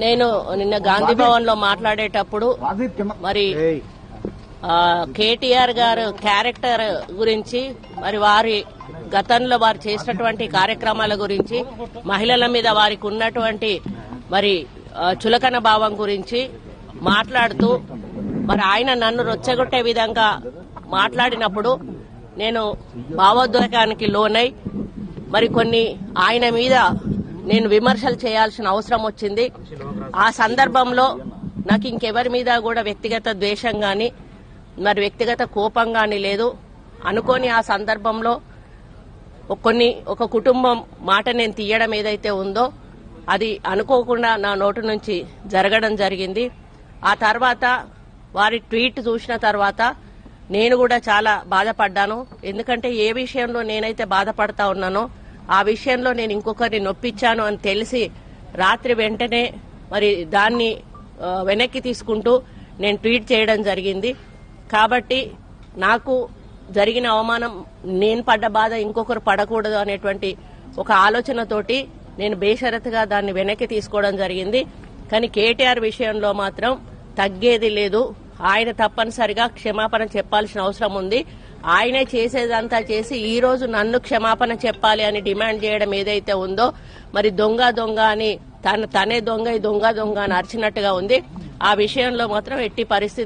నేను నిన్న గాంధీ భవన్లో మాట్లాడేటప్పుడు మరి కేటీఆర్ గారు క్యారెక్టర్ గురించి మరి వారి గతంలో వారు చేసినటువంటి కార్యక్రమాల గురించి మహిళల మీద వారికి ఉన్నటువంటి మరి చులకన భావం గురించి మాట్లాడుతూ మరి ఆయన నన్ను రొచ్చగొట్టే విధంగా మాట్లాడినప్పుడు నేను భావోద్వేగానికి లోనై మరి కొన్ని ఆయన మీద నేను విమర్శలు చేయాల్సిన అవసరం వచ్చింది. ఆ సందర్భంలో నాకు ఇంకెవరి మీద కూడా వ్యక్తిగత ద్వేషం గాని మరి వ్యక్తిగత కోపం గాని లేదు. అనుకోని ఆ సందర్భంలో కొన్ని ఒక కుటుంబం మాట నేను తీయడం ఏదైతే ఉందో అది అనుకోకుండా నా నోటు నుంచి జరగడం జరిగింది. ఆ తర్వాత వారి ట్వీట్ చూసిన తర్వాత నేను కూడా చాలా బాధపడ్డాను. ఎందుకంటే ఏ విషయంలో నేనైతే బాధపడతా ఉన్నానో ఆ విషయంలో నేను ఇంకొకరిని నొప్పించాను అని తెలిసి రాత్రి వెంటనే మరి దాన్ని వెనక్కి తీసుకుంటూ నేను ట్వీట్ చేయడం జరిగింది. కాబట్టి నాకు జరిగిన అవమానం నేను పడ్డ బాధ ఇంకొకరు పడకూడదు అనేటువంటి ఒక ఆలోచనతోటి నేను బేషరతుగా దాన్ని వెనక్కి తీసుకోవడం జరిగింది. కానీ కేటీఆర్ విషయంలో మాత్రం తగ్గేది లేదు. ఆయన తప్పనిసరిగా క్షమాపణ చెప్పాల్సిన అవసరం ఉంది. ఆయనే చేసేదంతా చేసి ఈ రోజు నన్ను క్షమాపణ చెప్పాలి అని డిమాండ్ చేయడం ఏదైతే ఉందో మరి దొంగ దొంగ అని తన తనే దొంగ దొంగ దొంగ అని అరిచినట్టుగా ఉంది. ఆ విషయంలో మాత్రం ఎట్టి పరిస్థితి